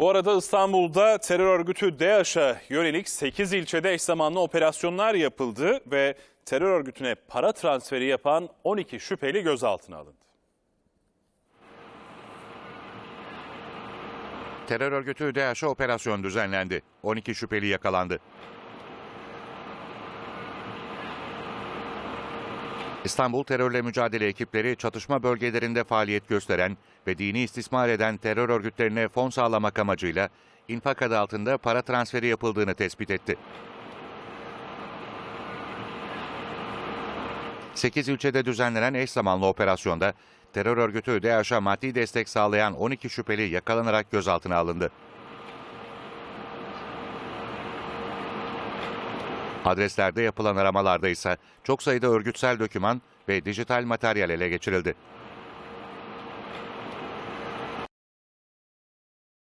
Bu arada İstanbul'da terör örgütü DAEŞ'a yönelik 8 ilçede eş zamanlı operasyonlar yapıldı ve terör örgütüne para transferi yapan 12 şüpheli gözaltına alındı. Terör örgütü DAEŞ'e operasyon düzenlendi. 12 şüpheli yakalandı. İstanbul terörle mücadele ekipleri çatışma bölgelerinde faaliyet gösteren ve dini istismar eden terör örgütlerine fon sağlamak amacıyla infak adı altında para transferi yapıldığını tespit etti. 8 ilçede düzenlenen eş zamanlı operasyonda terör örgütü DAEŞ'e maddi destek sağlayan 12 şüpheli yakalanarak gözaltına alındı. Adreslerde yapılan aramalarda ise çok sayıda örgütsel doküman ve dijital materyal ele geçirildi.